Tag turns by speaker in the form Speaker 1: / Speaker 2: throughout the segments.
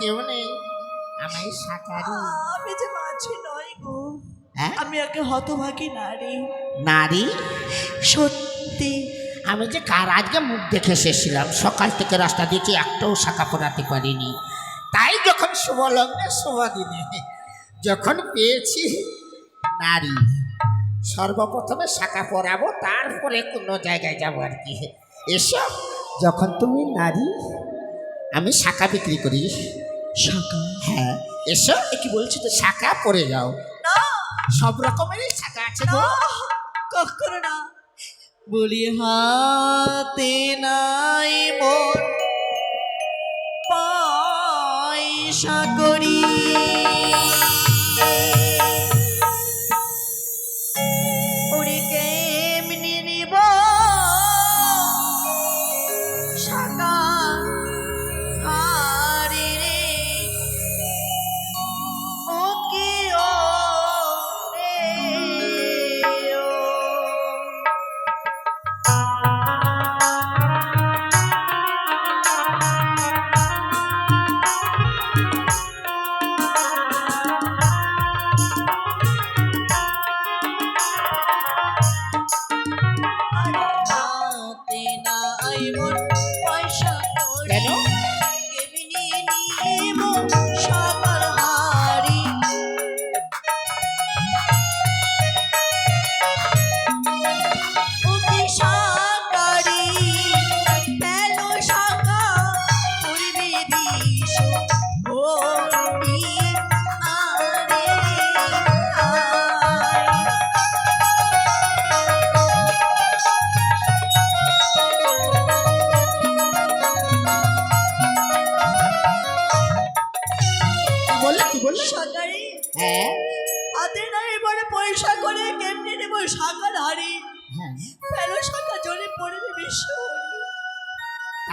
Speaker 1: কেউ নেই। আমি শাকারি
Speaker 2: আমি যে মাছি নই গো।
Speaker 1: হ্যাঁ?
Speaker 2: আমি একে হতভাগী নারী।
Speaker 1: নারী?
Speaker 2: সত্যি।
Speaker 1: আমি যে কার আজকে মুখ দেখে এসেছিলাম সকাল থেকে রাস্তা দিয়েছি একটাও শাখা পড়াতে পারিনি তাই যখন শুভ লগ্নে শুভ দিনে যখন পেয়েছি নারী সর্বপ্রথমে শাখা পরাবো তারপরে কোনো জায়গায় যাব আর কি। এসো যখন তুমি নারী আমি শাখা বিক্রি করি।
Speaker 2: শাখা।
Speaker 1: হ্যাঁ। এসো এ কি বলছি তো শাখা পরে যাও।
Speaker 2: না।
Speaker 1: সব রকমেরই শাখা আছে গো।
Speaker 2: না, কখনো না। বলি হাতে নাই মন পয়সা করি।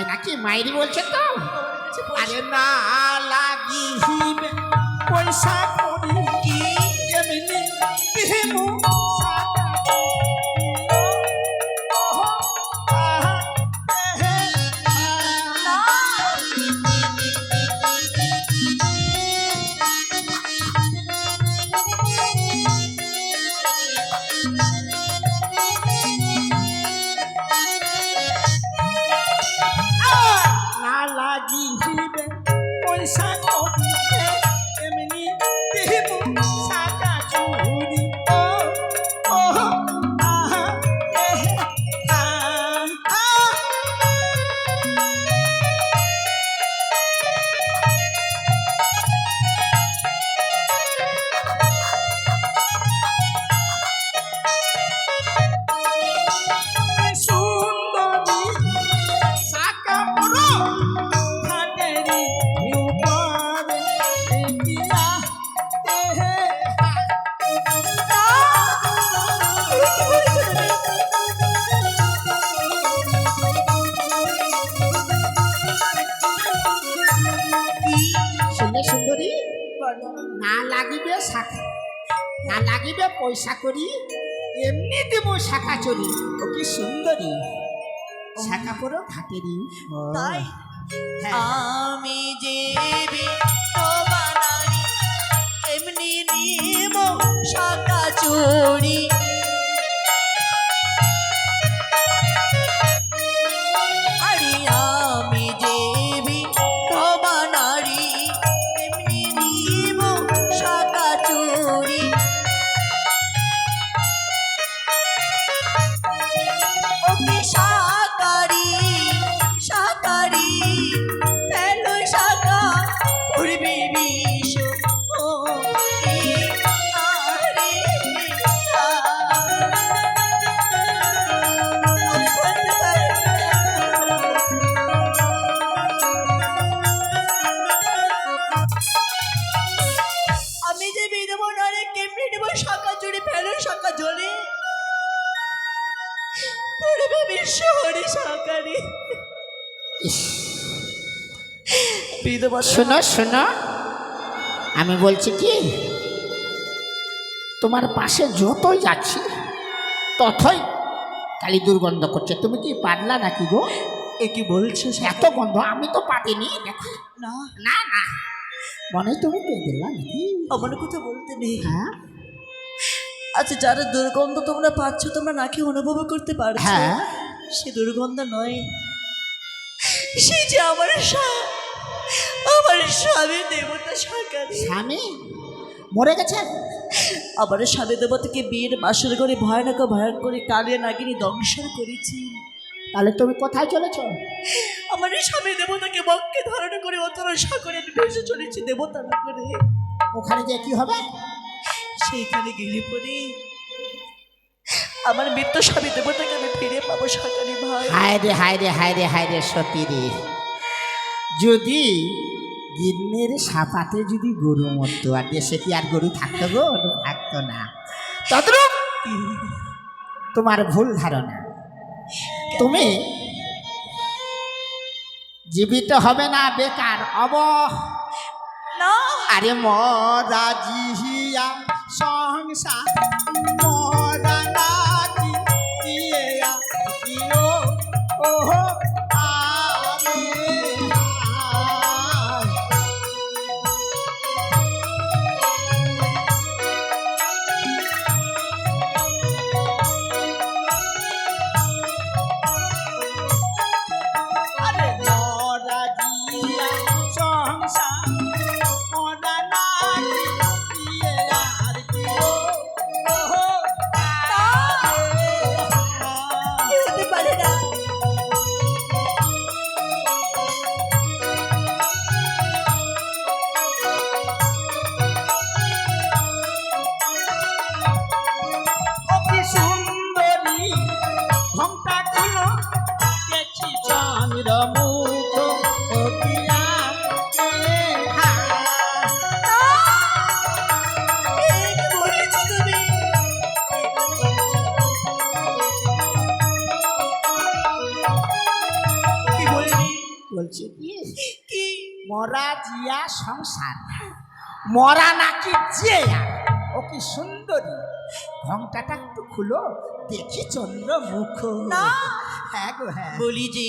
Speaker 1: তাই নাকি মাইরি বলছে তো? আরে না লাগিবে পয়সা করি কি এমনি না লাগিবে পয়সা করি এমনিতে দেব শাখা চলি ও কি সুন্দরী। শাখা পড়ো ঘাটেরি
Speaker 2: তাই
Speaker 1: হ্যাঁ।
Speaker 2: আমি যে এমনি নিব শাখা চুরি
Speaker 1: শোনো শোনো। আমি বলছি কি তোমার পাশে যতই যাচ্ছি ততই কালি দুর্গন্ধ করছে। তুমি কি পারলা নাকি গো?
Speaker 2: এ কি বলছো
Speaker 1: এত গন্ধ আমি তো পাটিনি দেখো।
Speaker 2: না।
Speaker 1: না না। মনে তুমি পেয়ে দিলাম নাকি?
Speaker 2: আমার কথা বলতে নেই।
Speaker 1: হ্যাঁ।
Speaker 2: আচ্ছা যারা দুর্গন্ধ তোমরা পাচ্ছ তোমরা নাকি অনুভব করতে পারছ?
Speaker 1: হ্যাঁ।
Speaker 2: সে দুর্গন্ধ নয়। সে যে আমার স্বা- আমার স্বামী দেবতা সরকার
Speaker 1: স্বামী? মরে গেছে?
Speaker 2: আমার স্বামী দেবতাকে বিয়ের বাসর করে ভয়ানক ভয়ঙ্কর কালিয়া নাগিনী দংশন করেছি।
Speaker 1: তাহলে তুমি কোথায় চলেছ?
Speaker 2: আমার স্বামী দেবতাকে বক্ষে ধারণ করে অতর সাগরে ভেসে চলেছি দেবতা না করে
Speaker 1: ওখানে যে কি হবে?
Speaker 2: সেইখানে গেলে পরে আমার মৃত্যু স্বামী দেবতাকে আমি ফিরে পাবো সরকারি ভাই।
Speaker 1: হায় রে হায় রে হায় রে হায় রে সতী রে যদি গিন্নের সাপাতে যদি গরু মরতো, আর দেশে কি আর গরু থাকতো গো? থাকতো না। তদ্রুপ তোমার ভুল ধারণা। তুমি জীবিত হবে না বেকার অব আরে মরা জিহিয়া সংসার, মরা দিয়া দিও
Speaker 2: কি কি?
Speaker 1: মরা জিয়া সংসার। মরা নাকি জিয়া? ও কি সুন্দরী। ঘন্টাটা একটু খুলো দেখি চন্দ্র মুখ
Speaker 2: না।
Speaker 1: হ্যাঁ গো হ্যাঁ।
Speaker 2: বলি যে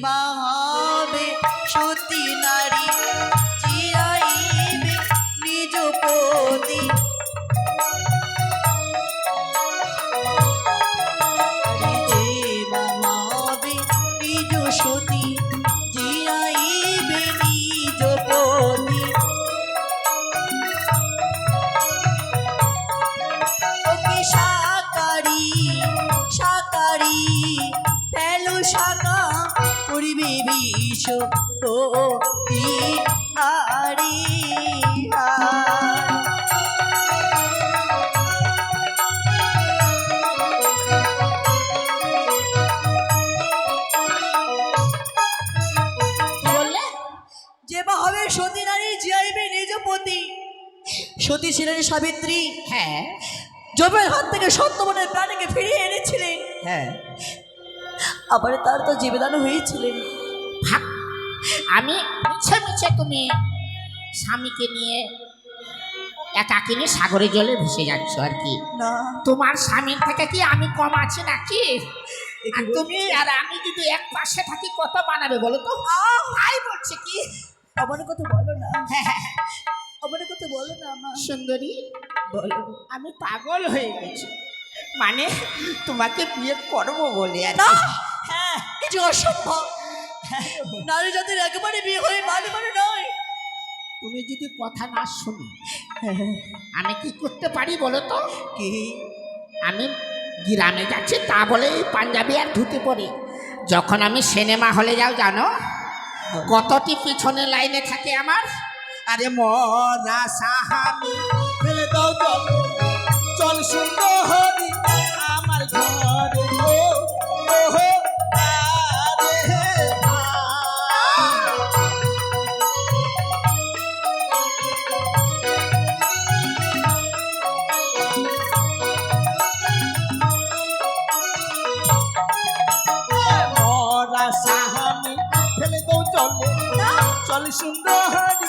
Speaker 2: মা হবে সতী নারী। সতী ছিলেন সাবিত্রী।
Speaker 1: হ্যাঁ।
Speaker 2: জমের হাত থেকে সত্যবনের প্রাণীকে ফিরিয়ে এনেছিলেন।
Speaker 1: হ্যাঁ।
Speaker 2: আবার তার তো জীবদান হয়েছিলেন
Speaker 1: আমি মিছে মিছে তুমি স্বামীকে নিয়ে একাকিনী সাগরে জলে ভেসে যাচ্ছ আর কি।
Speaker 2: না।
Speaker 1: তোমার স্বামীর থেকে কি আমি কম আছি নাকি? আর তুমি আর আমি যদি এক পাশে থাকি কত বানাবে বলো তো? তাই বলছে কি?
Speaker 2: আমার কথা বলো না।
Speaker 1: হ্যাঁ, হ্যাঁ, হ্যাঁ।
Speaker 2: আমার কথা বলো না আমার
Speaker 1: সুন্দরী
Speaker 2: বলো।
Speaker 1: আমি পাগল হয়ে গেছি। মানে তোমাকে বিয়ে করব বলে আর
Speaker 2: না! হ্যাঁ কিছু অসম্ভব। নারী জাতির একেবারে বিয়ে হয়ে মানে মানে নয়।
Speaker 1: তুমি যদি কথা না শুনি আমি কি করতে পারি বলো তো?
Speaker 2: কি?
Speaker 1: আমি গ্রামে যাচ্ছি তা বলে এই পাঞ্জাবি আর ধুতে পড়ি যখন আমি সিনেমা হলে যাও জানো কতটি পিছনে লাইনে থাকে আমার? আরে মরা সাহানি, ফেলে দাও জল। চল সুন্দরী, আমার ঘরে ও ওহো চলে চল সুন্দরী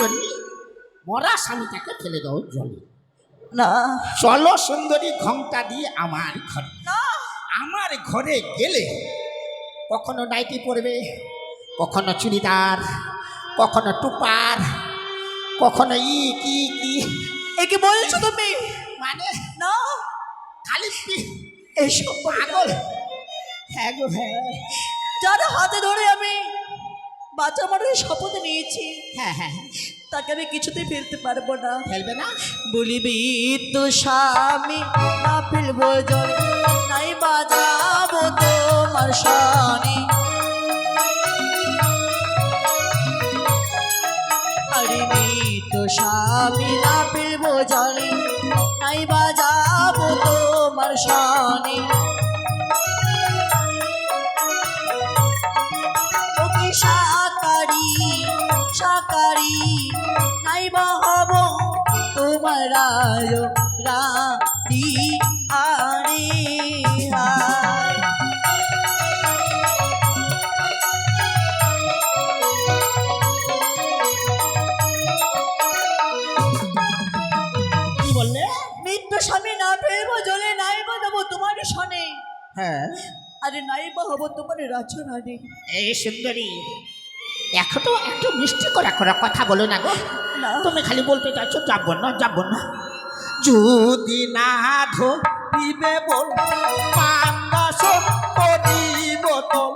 Speaker 1: সুন্দরী মরা স্বামীটাকে ফেলে দাও জলে।
Speaker 2: না।
Speaker 1: চলো সুন্দরী ঘংটা দিয়ে আমার ঘরে। আমার ঘরে গেলে কখনো নাইটি পরবে কখনো চুড়িদার কখনো টুপার কখনো ই কি কি।
Speaker 2: এ কি বলছো তুমি?
Speaker 1: মানে
Speaker 2: না।
Speaker 1: খালি
Speaker 2: এসব
Speaker 1: পাগল। হ্যাঁ গো হ্যাঁ।
Speaker 2: যার হাতে ধরে আমি বাচ্চা মানুষের শপথ নিয়েছি।
Speaker 1: হ্যাঁ হ্যাঁ হ্যাঁ।
Speaker 2: তাকে আমি কিছুতেই ফেলতে পারব না।
Speaker 1: ফেলবে না?
Speaker 2: বলিবি তো স্বামী না ফেলব জলে নাই বাজাবো তোমার শানে। আরে তো স্বামী না ফেলব জলে নাই বাজাবো তোমার শানে। সাকারি নাই বা হব তোমার রাতি আরে স্বামী না ফেরবো জলে নাই বা দেবো তোমার শনে।
Speaker 1: হ্যাঁ।
Speaker 2: আরে নাই বা হব তোমার রচনারে
Speaker 1: এই সুন্দরী এখনও একটু মিষ্টি করা করা কথা বলো না গো। তুমি খালি বলতে চাইছো যাব না যাব না। যদি না ধরিবে বল মানস করিব তো।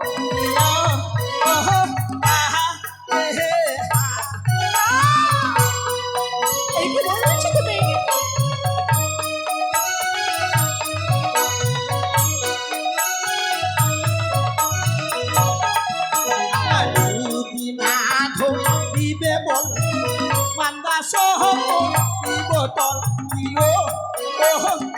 Speaker 1: মান্দাস করিব তো ওহ আহা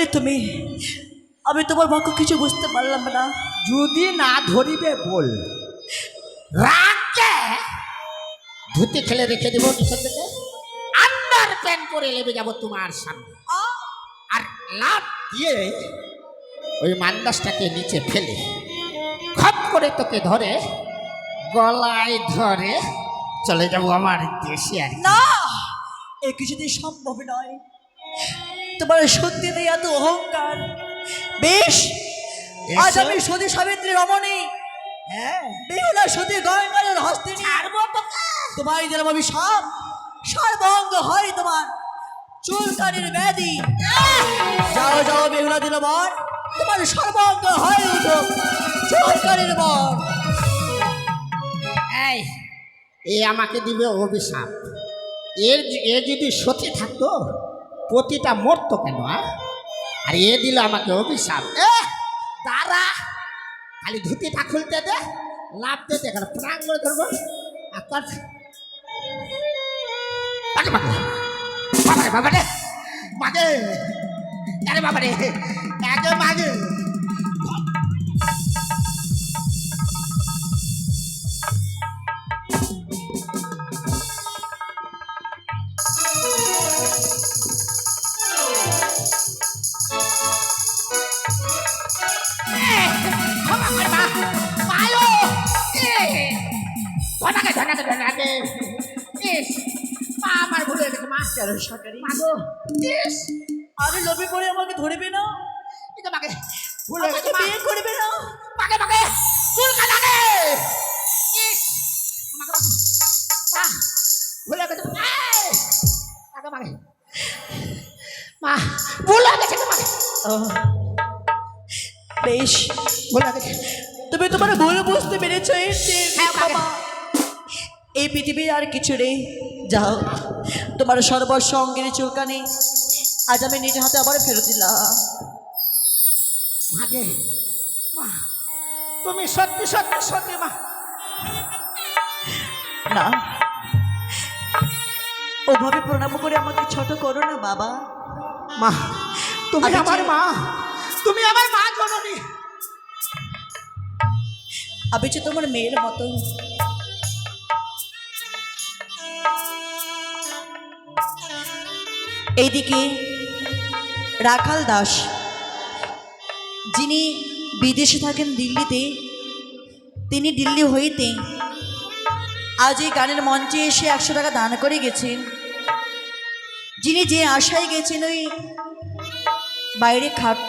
Speaker 2: বললে তুমি? আমি তোমার বাক্য কিছু বুঝতে পারলাম না।
Speaker 1: যদি না ধরিবে বল। রাগে ধুতি খেলে রেখে দেবো থেকে আন্ডার প্যান্ট করে লেবে যাব তোমার সামনে। আর লাভ দিয়ে ওই মান্দাসটাকে নিচে ফেলে খপ করে তোকে ধরে গলায় ধরে চলে যাব আমার দেশে আর।
Speaker 2: না এ কিছুতেই সম্ভব নয়। তোমার সত্যি নেই এত অহংকার। বেশ আজ। আমি সতী সাবিত্রী রমণী।
Speaker 1: হ্যাঁ।
Speaker 2: বেহুলা সতী গয়ঙ্গারের হস্তে তোমার যেরকম আমি সব সর্বঙ্গ হয় তোমার। চুলকানির ব্যাধি। যাও যাও বেহুলা দিল বর তোমার সর্বঙ্গ হয় উঠো চুলকানির বর।
Speaker 1: এই এ আমাকে দিবে অভিশাপ। এর এ যদি সতী থাকতো পতিটা মরতো কেন? আর, এ দিল আমাকে অভিশাপ। এ তারা খালি ধুতিটা খুলতে দে লাভ দে দেখার প্রাণ করে ধরবো। আর বাবারে বাবারে বাগে আরে, বাবারে। একে বাগে ধনাকে ধনাকে ধনাকে ইস মা আমার ভুলে গেছে মা।
Speaker 2: তেরো সরকারি।
Speaker 1: মাগো ইস
Speaker 2: আরে লোভে পড়ে আমাকে ধরবে না?
Speaker 1: এটা মাকে। ভুলে গেছে
Speaker 2: বিয়ে করবে না?
Speaker 1: মাকে মাকে চুল কাটাকে ইস মাকে মা ভুলে গেছে। মাকে মাকে। মা ভুলে গেছে তোমাকে
Speaker 2: বেশ
Speaker 1: ভুলে গেছে।
Speaker 2: তুমি তোমার ভুল বুঝতে পেরেছ যে
Speaker 1: হ্যাঁ?
Speaker 2: বাবা, এই পৃথিবী আর কিছু নেই। যাও তোমার সর্বস্ব অঙ্গের চুলকানি। আজ আমি নিজের হাতে আবার ফেরত দিলাম।
Speaker 1: মাগে মা তুমি সত্যি সত্যি সত্যি মা।
Speaker 2: না ওভাবে প্রণাম করে আমাকে ছোট করো না বাবা।
Speaker 1: মা তুমি আমার মা তুমি আমার মা জননী।
Speaker 2: আমি যে তোমার মেয়ের মতো এইদিকে রাখাল দাস, যিনি বিদেশে থাকেন দিল্লিতে, তিনি দিল্লি হইতে আজ এই গানের মঞ্চে এসে একশো টাকা দান করে গেছেন। যিনি যে আশায় গেছেন ওই বাইরে খাটতে